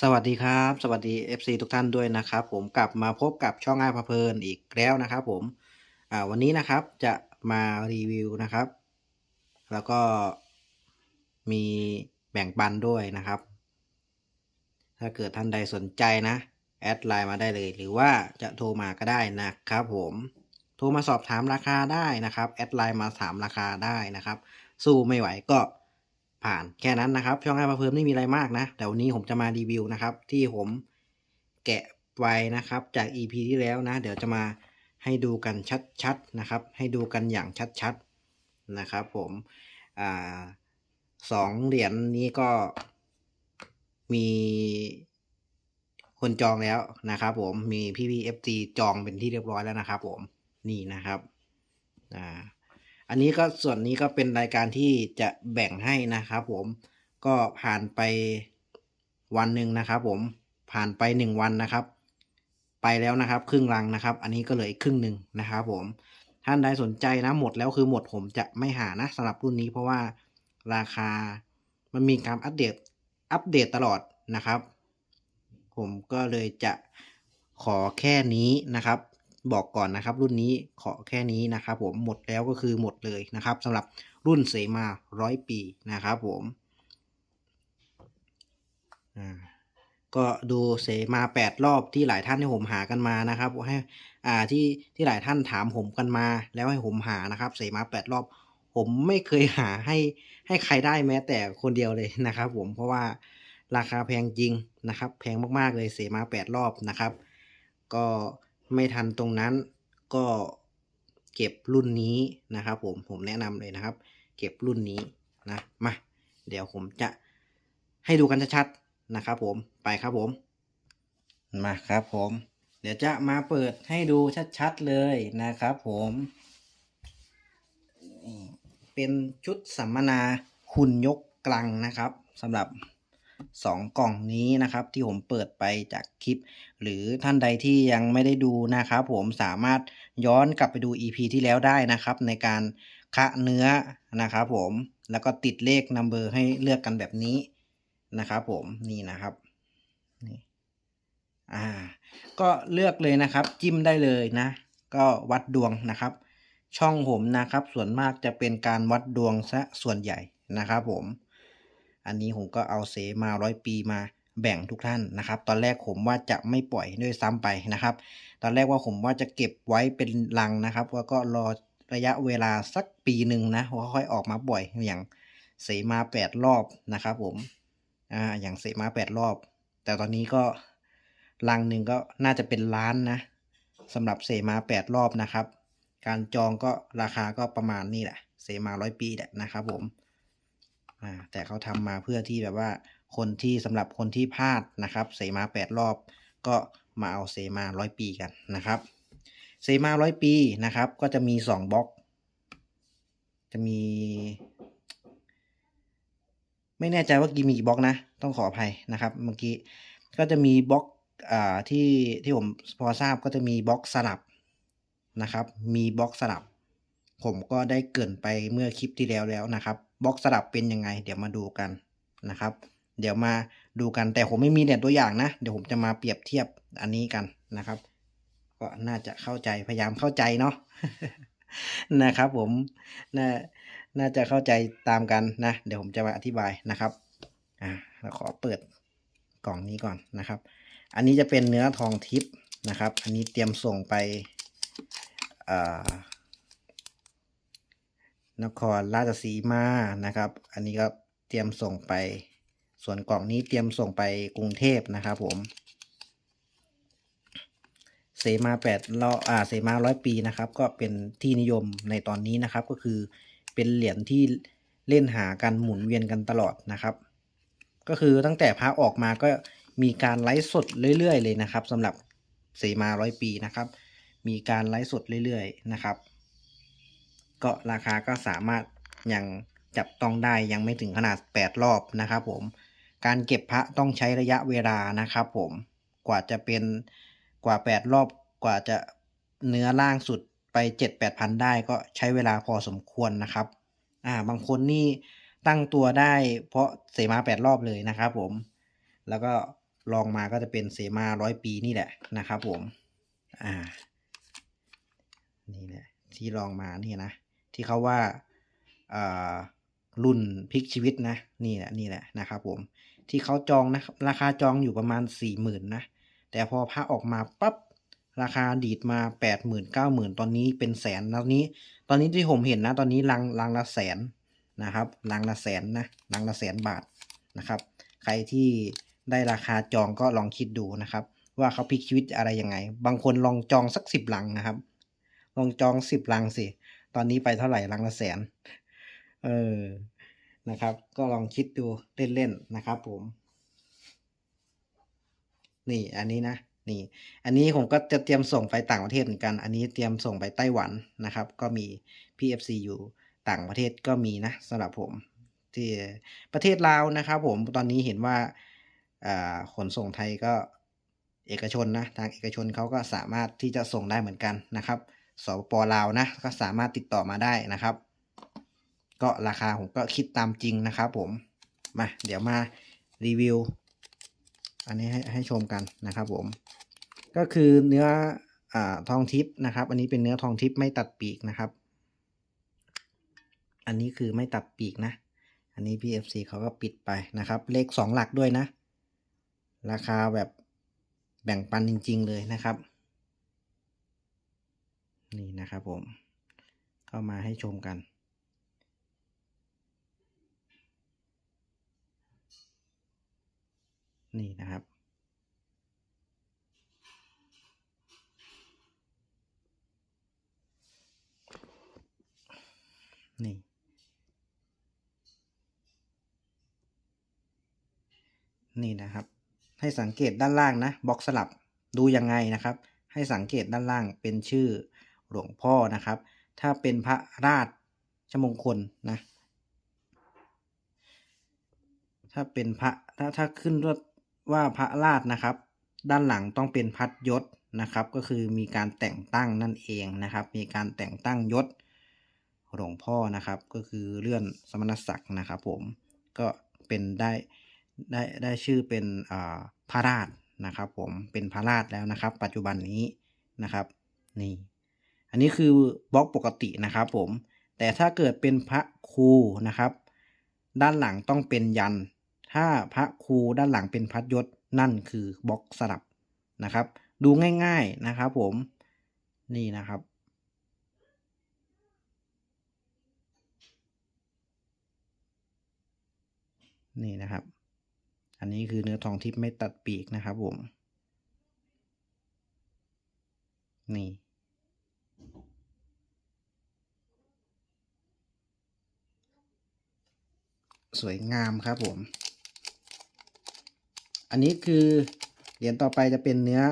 สวัสดีครับ สวัสดี FC ทุกท่านด้วยนะครับ ผมกลับมาพบกับช่องอ้ายพาเพลินอีกแล้วนะครับ ผมวันนี้นะครับจะมารีวิวนะครับ แล้วก็มีแบ่งปันด้วยนะครับ ถ้าเกิดท่านใดสนใจนะ แอดไลน์มาได้เลย หรือว่าจะโทรมาก็ได้นะครับผมโทรมาสอบถามราคาได้นะครับ แอดไลน์มาถามราคาได้นะครับ สู้ไม่ไหวก็ ผ่านแค่นั้นนะครับ ช่องไอ้พาเพลินไม่มีอะไรมากนะแต่วันนี้ผมจะมารีวิวนะครับ ที่ผมแกะไว้นะครับ จาก EP ที่แล้วนะ เดี๋ยวจะมาให้ดูกันชัดๆนะครับ ให้ดูกันอย่างชัดๆนะครับผมอ่าสองเหรียญนี้ก็มีคนจองแล้วนะครับ ผมมีพี่พีเอฟซีจองเป็นที่เรียบร้อยแล้วนะครับ ผมนี่นะครับอ่า อันนี้ก็ส่วนนี้ก็เป็นรายการที่จะแบ่งให้นะครับผมก็ผ่านไปวันหนึ่งนะครับ ผมผ่านไปหนึ่งวันนะครับ ไปแล้วนะครับ ครึ่งรังนะครับ อันนี้ก็เหลืออีกครึ่งหนึ่งนะครับ ผมท่านใดสนใจนะหมดแล้วคือหมดผมจะไม่หานะสำหรับรุ่นนี้เพราะว่าราคามันมีการอัปเดตอัปเดตตลอดนะครับ ผมก็เลยจะขอแค่นี้นะครับ บอกก่อนนะครับ รุ่นนี้ขอแค่นี้นะครับผมหมดแล้วก็คือหมดเลยนะครับสำหรับรุ่นเสมาร้อยปีนะครับผมอ่าก็ดูเสมาแปดรอบที่หลายท่านที่ผมหากันมานะครับให้อ่าที่ที่หลายท่านถามผมกันมา แล้วให้ผมหานะครับ เสมาแปดรอบ ผมไม่เคยหาให้ให้ใครได้แม้แต่คนเดียวเลยนะครับ ผมเพราะว่าราคาแพงจริงนะครับ แพงมากๆเลยเสมาแปดรอบนะครับ ก็ ไม่ทันตรงนั้นก็เก็บรุ่นนี้นะครับ ผมผมแนะนำเลยนะครับ เก็บรุ่นนี้นะมาเดี๋ยวผมจะให้ดูกันชัดๆนะครับ ผมไปครับผม มาครับผม เดี๋ยวจะมาเปิดให้ดูชัดๆเลยนะครับผมเป็นชุดสัมมนาหุ่นยกกลังนะครับสำหรับ สองกล่องนี้นะครับที่ผมเปิดไปจากคลิป หรือท่านใดที่ยังไม่ได้ดูนะครับผมสามารถย้อนกลับไปดู EP ที่แล้วได้นะครับในการคะเนื้อนะครับผมแล้วก็ติดเลขนัมเบอร์ให้เลือกกันแบบนี้นะครับผมนี่นะครับนี่อ่าก็เลือกเลยนะครับ จิ้มได้เลยนะ ก็วัดดวงนะครับ ช่องผมนะครับ ส่วนมากจะเป็นการวัดดวงซะส่วนใหญ่นะครับผม อันนี้ผมก็เอาเสมาร้อยปีมาแบ่งทุกท่านนะครับ ตอนแรกผมว่าจะไม่ปล่อยด้วยซ้ำไปนะครับ ตอนแรกว่าผมว่าจะเก็บไว้เป็นลังนะครับแล้วก็รอระยะเวลาสักปีหนึ่งนะว่าค่อยออกมาบ่อยอย่างเสมาแปดรอบนะครับผมอ่าอย่างเสมาแปดรอบ แต่ตอนนี้ก็ลังหนึ่งก็น่าจะเป็นล้านนะสำหรับเสมาแปดรอบนะครับ การจองก็ราคาก็ประมาณนี้แหละ เสมาร้อยปีแหละนะครับผม อ่าแต่เขาทำมาเพื่อที่แบบว่าคนที่สำหรับคนที่พลาดนะครับเสมาแปดรอบ ก็มาเอาเสมาร้อยปีกันนะครับเสมาร้อยปีนะครับ ก็จะมีสองบล็อก จะมี ไม่แน่ใจว่ากี่มีกี่บล็อกนะ ต้องขออภัยนะครับ เมื่อกี้ก็จะมีบล็อกอ่าที่ที่ผมพอทราบก็จะมีบล็อกสลับนะครับ มีบล็อกสลับ ผมก็ได้เกินไปเมื่อคลิปที่แล้วแล้วนะครับ บล็อกสลับเป็นยังไง เดี๋ยวมาดูกันนะครับ เดี๋ยวมาดูกันแต่ผมไม่มีเด่นตัวอย่างนะ เดี๋ยวผมจะมาเปรียบเทียบอันนี้กันนะครับ ก็น่าจะเข้าใจพยายามเข้าใจเนาะนะครับ ผมน่าน่าจะเข้าใจตามกันนะ เดี๋ยวผมจะมาอธิบายนะครับอ่าเราขอเปิดกล่องนี้ก่อนนะครับ อันนี้จะเป็นเนื้อทองทิพย์นะครับ อันนี้เตรียมส่งไปอ่า นครราชสีมานะครับ อันนี้ก็เตรียมส่งไป ส่วนกล่องนี้เตรียมส่งไปกรุงเทพนะครับผม เสมาแปดล้ออ่าเสมาร้อยปีนะครับ ก็เป็นที่นิยมในตอนนี้นะครับ ก็คือเป็นเหรียญที่เล่นหากันหมุนเวียนกันตลอดนะครับ ก็คือตั้งแต่พระออกมาก็มีการไลฟ์สดเรื่อยๆ เลยนะครับสำหรับเสมาร้อยปีนะครับ มีการไลฟ์สดเรื่อยๆ นะครับ ก็ราคาก็สามารถยังจับต้องได้ยังไม่ถึงขนาด 8 รอบนะครับผมการเก็บพระต้องใช้ระยะเวลานะครับผมกว่าจะเป็นกว่า 8 รอบกว่าจะเนื้อล่างสุดไป 7 8พันได้ก็ใช้เวลาพอสมควรนะครับอ่าบางคนนี่ตั้งตัวได้เพราะเสมา 8 รอบเลยนะครับผมแล้วก็ลองมาก็จะเป็นเสมาร้อยปีนี่แหละนะครับผม อ่า นี่แหละ ที่ลองมานี่นะ ที่เขาว่าอารุ่นพลิกชีวิตนะนี่แหละนี่แหละนะครับผมที่เขาจองนะราคาจองอยู่ประมาณสี่หมื่นนะแต่พอพระออกมาปั๊บราคาดีดมาแปดหมื่นเก้าหมื่นตอนนี้เป็นแสนตอนนี้ ตอนนี้ที่ผมเห็นนะ ตอนนี้ลังลังละแสนนะครับลังละแสนนะลังละแสนบาทนะครับ ใครที่ได้ราคาจองก็ลองคิดดูนะครับ ว่าเขาพลิกชีวิตอะไรยังไง บางคนลองจองสักสิบลังนะครับ ลองจองสิบลังสิ ตอนนี้ไปเท่าไหร่ลังละแสน เออ นะครับ ก็ลองคิดดูเล่นๆนะครับผม นี่อันนี้นะ นี่ อันนี้ผมก็จะเตรียมส่งไปต่างประเทศเหมือนกัน อันนี้เตรียมส่งไปไต้หวันนะครับ ก็มี PFC อยู่ต่างประเทศก็มีนะสำหรับผมที่ประเทศลาวนะครับ ผมตอนนี้เห็นว่าอ่าขนส่งไทยก็เอกชนนะทางเอกชนเขาก็สามารถที่จะส่งได้เหมือนกันนะครับ สปปลาวนะ ก็สามารถติดต่อมาได้นะครับ ก็ราคาผมก็คิดตามจริงนะครับผม มาเดี๋ยวมารีวิว อันนี้ให้ให้ชมกันนะครับผม ก็คือเนื้ออทองทิพย์นะครับ อันนี้เป็นเนื้อทองทิพย์ไม่ตัดปีกนะครับ อันนี้คือไม่ตัดปีกนะ อันนี้ PFC เขาก็ปิดไปนะครับ เลขสองหลักด้วยนะ ราคาแบบแบ่งปันจริง ๆ เลยนะครับ นี่นะครับผมเข้ามาให้ชมกัน นี่นะครับ นี่นี่นะครับ ให้สังเกตด้านล่างนะบล็อกสลับดูยังไงนะครับ ให้สังเกตด้านล่างเป็นชื่อ หลวงพ่อนะครับ ถ้าเป็นพระราชชมงคลนะ ถ้าเป็นพระถ้าถ้าขึ้นว่าว่าพระราชนะครับ ด้านหลังต้องเป็นพัดยศนะครับ ก็คือมีการแต่งตั้งนั่นเองนะครับ มีการแต่งตั้งยศหลวงพ่อนะครับ ก็คือเลื่อนสมณศักดิ์นะครับ ผมก็เป็นได้ได้ได้ชื่อเป็นอ่าพระราชนะครับ ผมเป็นพระราชแล้วนะครับ ปัจจุบันนี้นะครับ นี่ อันนี้คือบล็อกปกตินะครับผม แต่ถ้าเกิดเป็นพระครูนะครับ ด้านหลังต้องเป็นยัน ถ้าพระครูด้านหลังเป็นพัดยศนั่นคือบล็อกสลับนะครับ ดูง่ายๆนะครับผมนี่นะครับ นี่นะครับ อันนี้คือเนื้อทองทิพย์ไม่ตัดปีกนะครับผม นี่ สวยงามครับผม อันนี้คือเหรียญต่อไปจะเป็นเนื้อ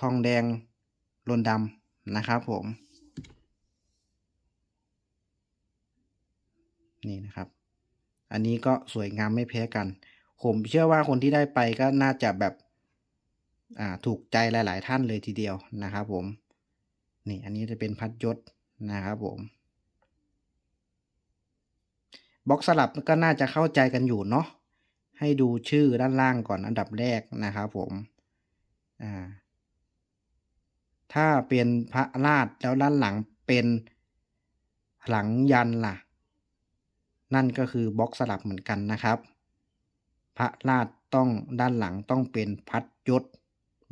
ทองแดงลนดำนะครับผม นี่นะครับ อันนี้ก็สวยงามไม่แพ้กัน ผมเชื่อว่าคนที่ได้ไปก็น่าจะแบบอ่าถูกใจหลาย ๆ ท่านเลยทีเดียวนะครับผม นี่อันนี้จะเป็นพัดยศนะครับผม บล็อกสลับก็น่าจะเข้าใจกันอยู่เนาะให้ดูชื่อด้านล่างก่อนอันดับแรกนะครับผมอ่าถ้าเป็นพระราชแล้วด้านหลังเป็นหลังยันล่ะ นั่นก็คือบล็อกสลับเหมือนกันนะครับ พระราชต้องด้านหลังต้องเป็นพัดยศ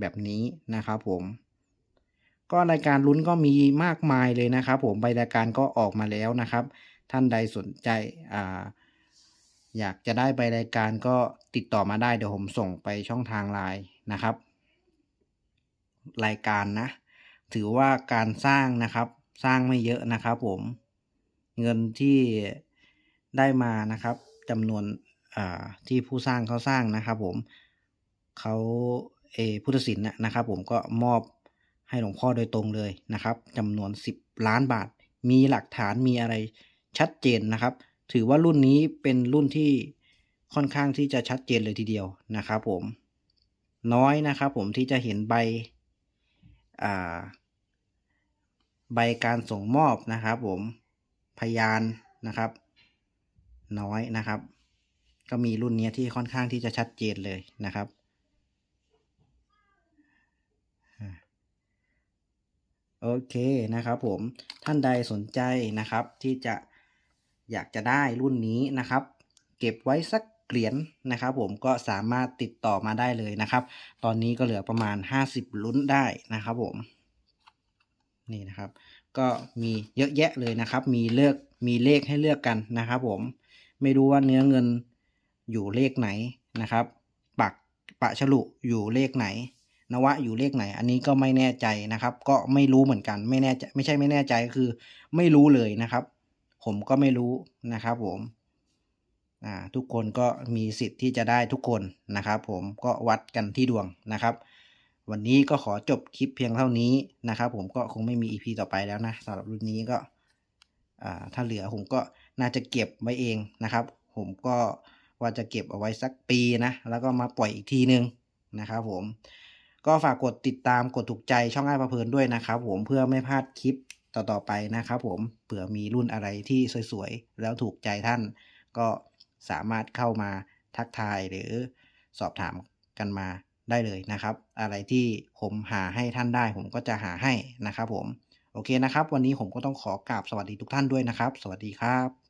แบบนี้นะครับผมก็รายการลุ้นก็มีมากมายเลยนะครับ ผมใบรายการก็ออกมาแล้วนะครับ ท่านใดสนใจอ่าอยากจะได้ใบรายการก็ติดต่อมาได้เดี๋ยวผมส่งไปช่องทางไลน์นะครับ รายการนะ ถือว่าการสร้างนะครับ สร้างไม่เยอะนะครับ ผมเงินที่ได้มานะครับจำนวนที่ผู้สร้างเขาสร้างนะครับ ผมเขาเออพุทธศิลป์นะครับ ผมก็มอบให้หลวงพ่อโดยตรงเลยนะครับจำนวน 10 ล้านบาท มีหลักฐานมีอะไร ชัดเจนนะครับ ถือว่ารุ่นนี้เป็นรุ่นที่ค่อนข้างที่จะชัดเจนเลยทีเดียวนะครับผมน้อยนะครับผมที่จะเห็นใบอ่าใบการส่งมอบนะครับผมพยานนะครับ น้อยนะครับ ก็มีรุ่นนี้ที่ค่อนข้างที่จะชัดเจนเลยนะครับโอเคนะครับผมท่านใดสนใจนะครับที่จะ อยากจะได้รุ่นนี้นะครับ เก็บไว้สักเหรียญนะครับผมก็สามารถติดต่อมาได้เลยนะครับ ตอนนี้ก็เหลือประมาณ 50 ลุ้นได้นะครับผมนี่นะครับ ก็มีเยอะแยะเลยนะครับ มีเลือกมีเลขให้เลือกกันนะครับ ผมไม่รู้ว่าเนื้อเงินอยู่เลขไหนนะครับปักปะฉลุอยู่เลขไหนนวะอยู่เลขไหน อันนี้ก็ไม่แน่ใจนะครับ ก็ไม่รู้เหมือนกันไม่แน่ใจไม่ใช่ไม่แน่ใจคือไม่รู้เลยนะครับ ผมก็ไม่รู้นะครับผมทุกคนก็มีสิทธิ์ที่จะได้ทุกคนนะครับ ผมก็วัดกันที่ดวงนะครับ วันนี้ก็ขอจบคลิปเพียงเท่านี้นะครับ ผมก็คงไม่มี EP ต่อไปแล้วนะสำหรับรุ่นนี้ก็ถ้าเหลือผมก็น่าจะเก็บไว้เองนะครับ ผมก็ว่าจะเก็บเอาไว้สักปีนะ แล้วก็มาปล่อยอีกทีนึงนะครับผมก็ฝากกดติดตามกดถูกใจช่องไอ้ประเพลินด้วยนะครับผมเพื่อไม่พลาดคลิป ต่อๆไปนะครับผมเผื่อมีรุ่นอะไรที่สวยๆ แล้วถูกใจท่าน ก็สามารถเข้ามาทักทายหรือสอบถามกันมาได้เลยนะครับ อะไรที่ผมหาให้ท่านได้ผมก็จะหาให้นะครับผม โอเคนะครับ วันนี้ผมก็ต้องขอกราบสวัสดีทุกท่านด้วยนะครับ สวัสดีครับ